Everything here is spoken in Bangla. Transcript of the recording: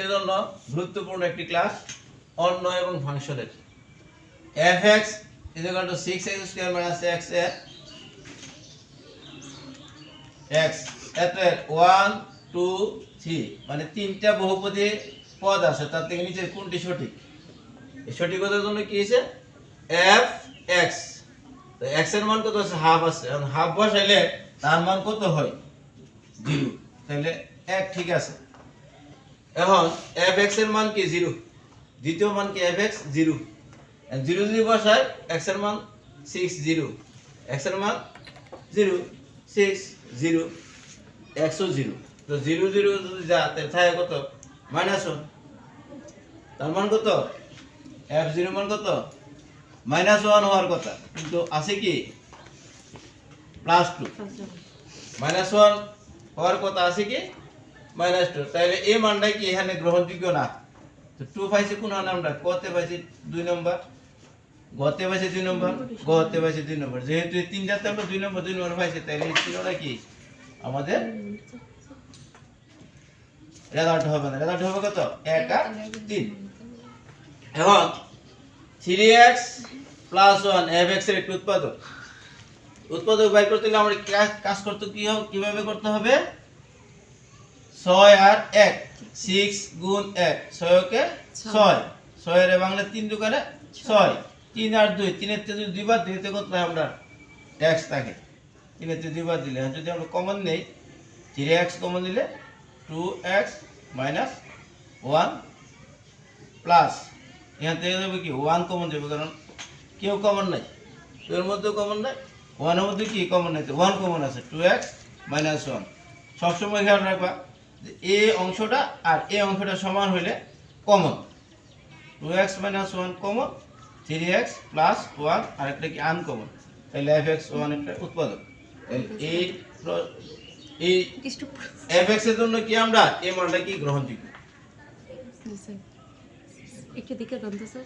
এর জন্য গুরুত্বপূর্ণ একটি ক্লাস অন্য এবং ফাংশনের F X two six X square minus X এ এক্স এতে ওয়ান টু থ্রি মানে তিনটা বহুপদী পদ আছে, তার থেকে নিচের কোনটি সঠিক? সঠিকতার জন্য কি হয়েছে? এফ এক্স এক্সের মান কত আছে? হাফ আছে। এখন হাফ বসাইলে তার মান কত হয়? জিরো তাহলে এক ঠিক আছে। এখন এফ এক্সের মান কি? জিরো দ্বিতীয় মান কি? এফ এক্স জিরো জিরো যদি বসায় এক্সের মান সিক্স জিরো এক্সের মান জিরো সিক্স জিরো একশো জিরো তো জিরো জিরো যদি যা তাহলে কত? মাইনাস ওয়ান তার মান কত? এফ জিরো মান কত? মাইনাস ওয়ান হওয়ার কথা। কিন্তু আছে কি? প্লাস টু মাইনাস ওয়ান হওয়ার কথা আছে কি? মাইনাস টু তাহলে এই মানটা কি এখানে গ্রহণযোগ্য না? তো টু পাইছে কোন নামটা? কতে পাইছে দুই নম্বর। গতে পাইছে দুই নম্বর। গতে পাইছে দুই নম্বর। যেহেতু এই তিনটাতে আমরা দুই নম্বর দুই নম্বর পাইছে তাহলে এই তিনটা কি? আমাদের রেজাল্ট হবে না। রেজাল্ট হবে কত? এক আর তিন। এখন three X plus one F এক্সের একটি উৎপাদক। উৎপাদক বাই করতে হলে আমরা কাজ করতে কি হবে? কীভাবে করতে হবে? ছয় আর এক সিক্স গুণ এক ছয়কে ছয়। ছয়ের বাংলা তিন দোকানে ছয়। তিন আর দুই তিনের তে যদি দুইবার দিতে কত হয় আমরা? এক্স থাকে। তিনের তে দুইবার দিলে। যদি আমরা কমন নেই থ্রি এক্স কমন দিলে two X minus one plus এখান থেকে যাবে কি? ওয়ান কমন যাবে। কারণ কেউ কমন নাই। টু এর মধ্যেও কমন নাই। ওয়ানের মধ্যে কি? কমন নাই। ওয়ান কমন আছে। টু এক্স মাইনাস ওয়ান সবসময় খেয়াল রাখবা। এ অংশটা আর এ অংশটা সমান হইলে common two X minus one common three X plus one আর একটা কি আনকমন তাহলে এফ এক্স ওয়ান একটা উৎপাদক। তাহলে এই এই এফ এক্সের জন্য কি আমরা এই মানটা কি গ্রহণযোগ্য? একটু দিকে দন্ত স্যার